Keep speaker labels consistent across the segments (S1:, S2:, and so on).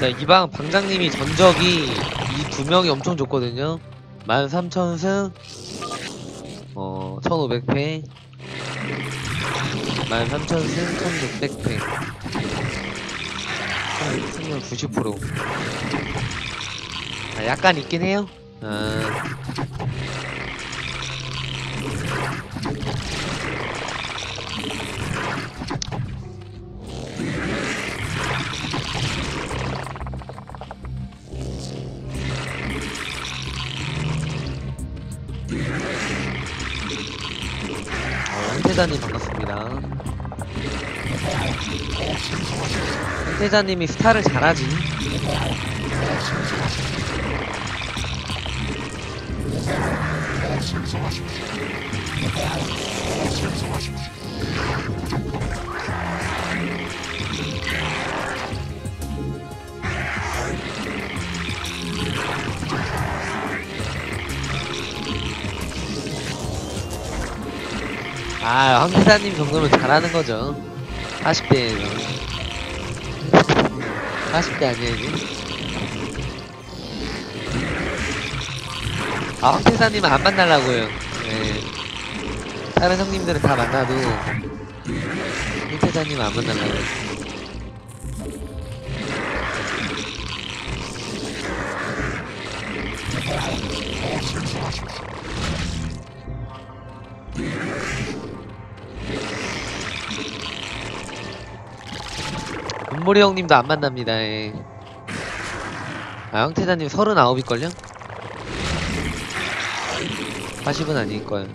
S1: 자, 이방 방장님이 전적이 이 두 명이 엄청 좋거든요. 13,000승, 어, 1,500패, 13,000승, 1,600패. 승률 90%. 아, 약간 있긴 해요. 아, 어, 황태자님 반 황태자님이 스타를 잘하지. 아, 황태자님 정도면 잘하는 거죠. 40대에서. 40대 아니야지. 아, 황태자님은 안 만나려고요. 네. 다른 형님들은 다 만나도, 황태자님은 안 만나려고요. 눈물이 형님도 안 만납니다. 예. 아, 황태자님 39일걸요? 40은 아닐거예요.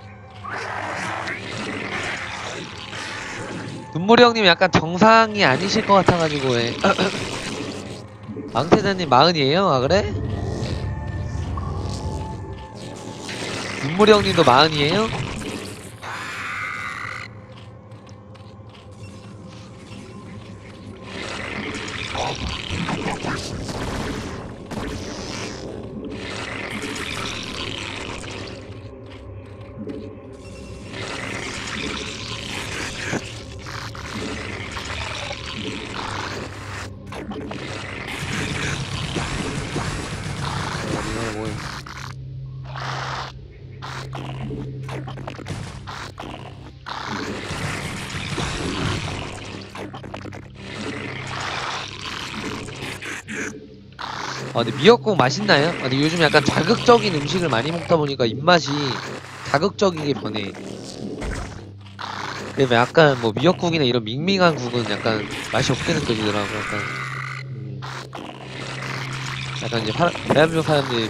S1: 눈물이 형님 약간 정상이 아니실 것 같아가지고, 예. 황태자님 40이에요? 아, 그래? 눈물이 형님도 40이에요? 아, 근데 미역국 맛있나요? 아, 근데 요즘 약간 자극적인 음식을 많이 먹다 보니까 입맛이 자극적이게 변해. 근데 약간 뭐 미역국이나 이런 밍밍한 국은 약간 맛이 없게 느껴지더라고. 약간, 음, 약간 이제 파, 대한민국 사람들이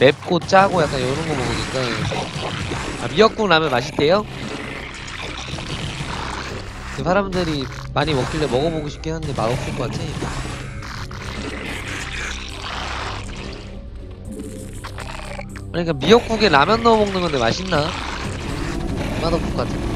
S1: 맵고 짜고 약간 이런 거 먹으니까 아, 미역국 라면 맛있대요? 그 사람들이 많이 먹길래 먹어보고 싶긴 한데 맛없을 것 같아. 그러니까 미역국에 라면 넣어 먹는 건데 맛있나? 맛없을 것 같아.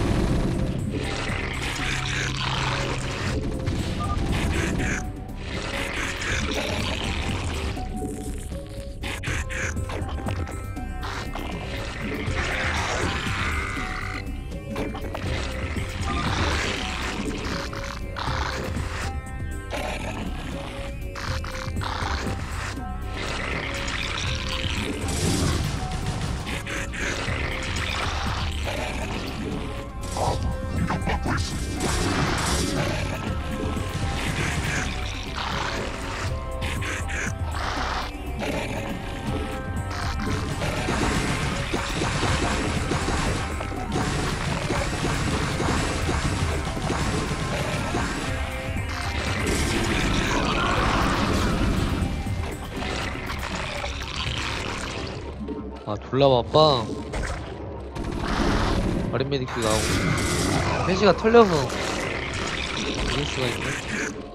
S1: 졸라 바빠 어린 메디키 나오고. 페이지가 털려서. 이럴 수가 있네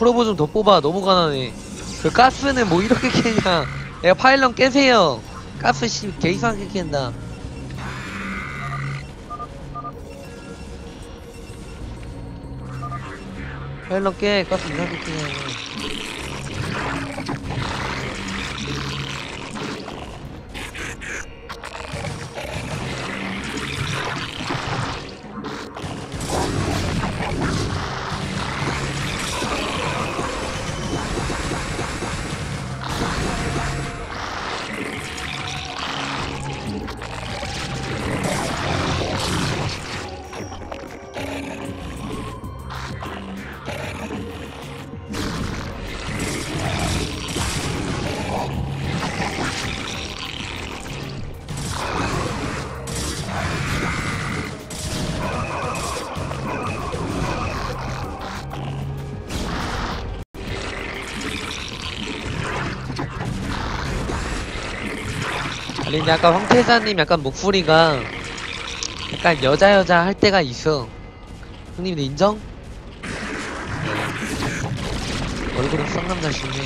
S1: 프로보 좀 더 뽑아. 너무 가난해. 그 가스는 뭐 이렇게 캐냐. 야 파일럿 깨세요. 가스 씨 개이상하게 캔다. 파일럿 깨. 가스 이상하게 캐냐 아니 근데 아까 황태자님 약간 목소리가 약간 여자 여자 할 때가 있어 형님도 인정? 네. 얼굴은 쌍남자신데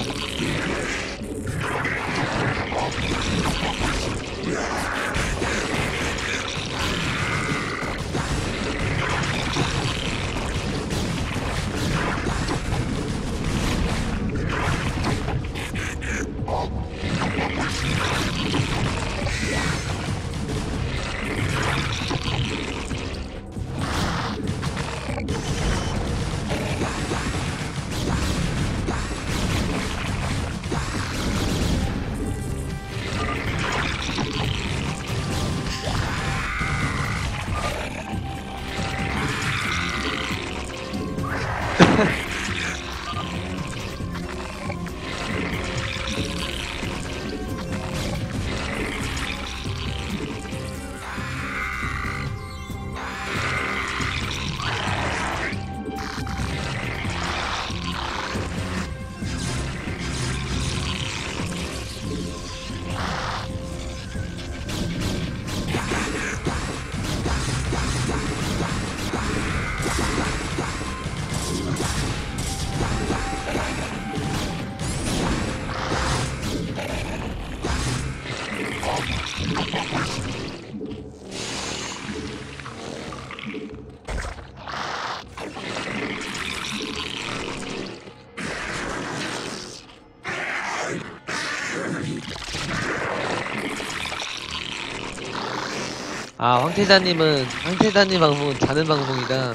S1: 아 황태자님은 황태자님 방송은 자는 방송이다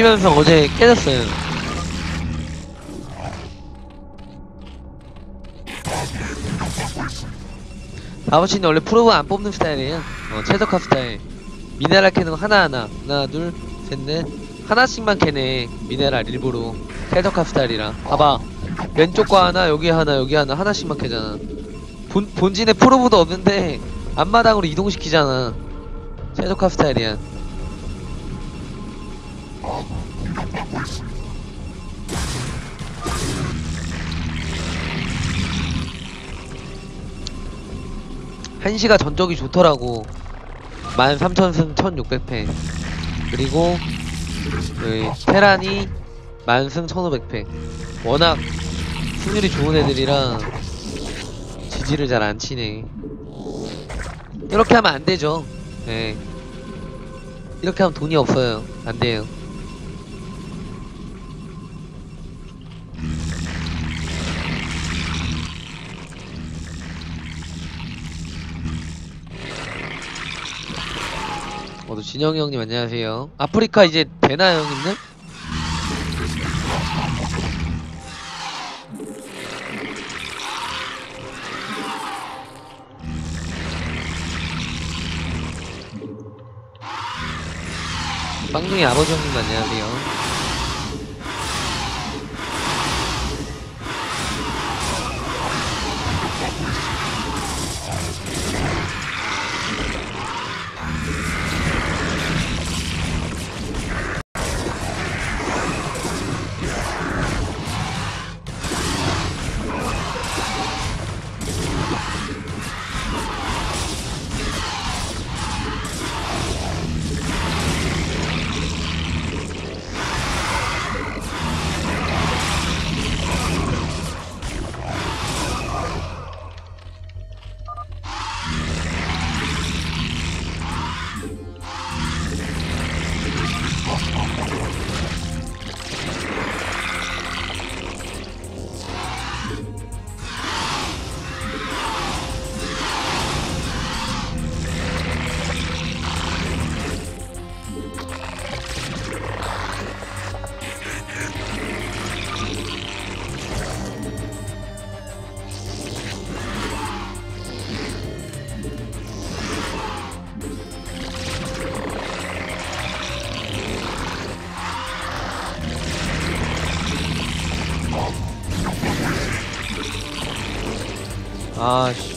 S1: 비비면서 어제 깨졌어요. 아버지는 원래 프로브 안 뽑는 스타일이에요. 어, 최적화 스타일. 미네랄 캐는 거 하나하나. 하나, 둘, 셋, 넷. 하나씩만 캐네. 미네랄 일부러. 최적화 스타일이라. 봐봐. 왼쪽 거 하나, 여기 하나, 여기 하나. 하나씩만 캐잖아. 본, 본진에 프로브도 없는데, 앞마당으로 이동시키잖아. 최적화 스타일이야. 한시가 전적이 좋더라고. 13,000승 1,600패. 그리고, 그, 테란이 만승 1,500패. 워낙 승률이 좋은 애들이라 지지를 잘 안 치네. 이렇게 하면 안 되죠. 예. 이렇게 하면 돈이 없어요. 안 돼요. 어또 진영이 형님 안녕하세요. 아프리카 이제 되나요 형님들? 빵둥이 아버지 형님 안녕하세요. 아씨,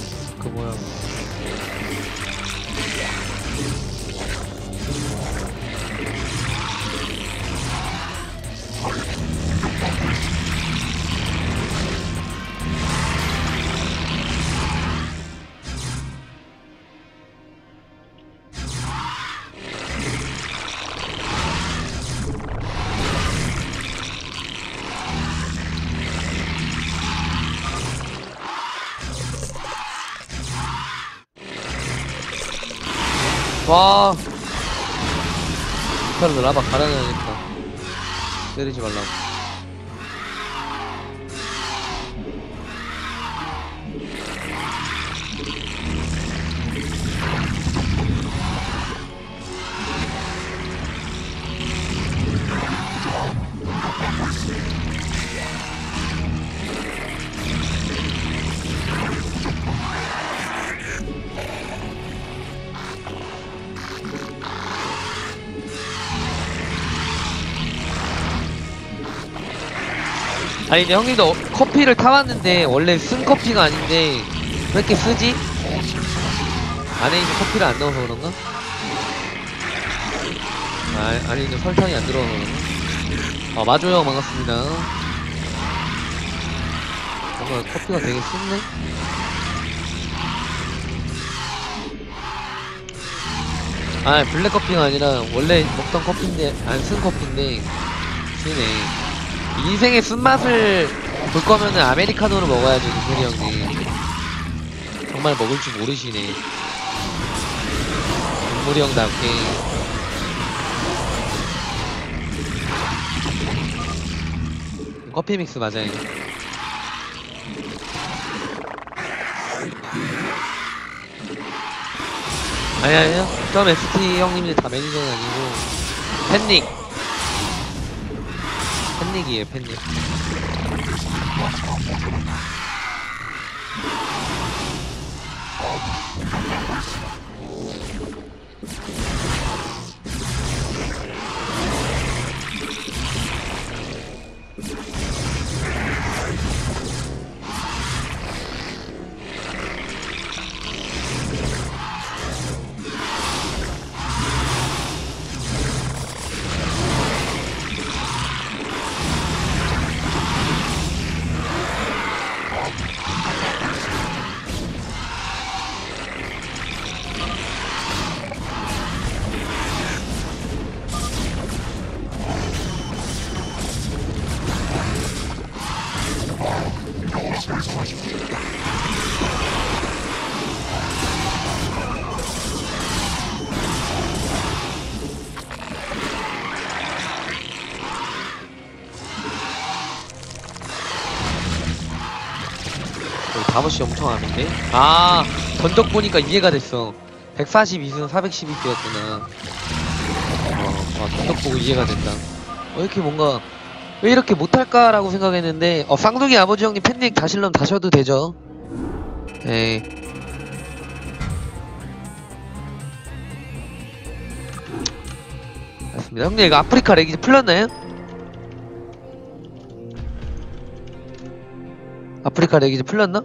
S1: 와. 이카르도 라바 갈아내야겠다. 때리지 말라고. 아니 근데 형님도 어- 커피를 타왔는데 원래 쓴 커피가 아닌데 왜 이렇게 쓰지? 안에 있는 커피를 안 넣어서 그런가? 아, 안에 있는 설탕이 안 들어가서 그런가? 아 마조형 반갑습니다 뭔가 커피가 되게 쓴네? 아 블랙 커피가 아니라 원래 먹던 커피인데 안 쓴 커피인데 쓰네 인생의 쓴맛을 볼 거면은 아메리카노를 먹어야죠, 김소리 형님. 정말 먹을 줄 모르시네. 김소리 형답게. 커피 믹스 맞아요. 아니, 아니요. 처음 ST 형님들 다 매니저는 아니고, 팬닉. 팬닉이에요, 팬닉. 여기 다섯이 엄청 아는데? 아, 전적 보니까 이해가 됐어. 142승 412피였구나. 어, 아, 전적 보고 이해가 된다. 왜 이렇게 뭔가, 왜 이렇게 못할까라고 생각했는데, 어, 쌍둥이 아버지 형님 팬닉 다실럼 다셔도 되죠. 에이. 맞습니다. 형님, 이거 아프리카 렉 이제 풀렸나요? 아프리카 렉 이제 풀렸나?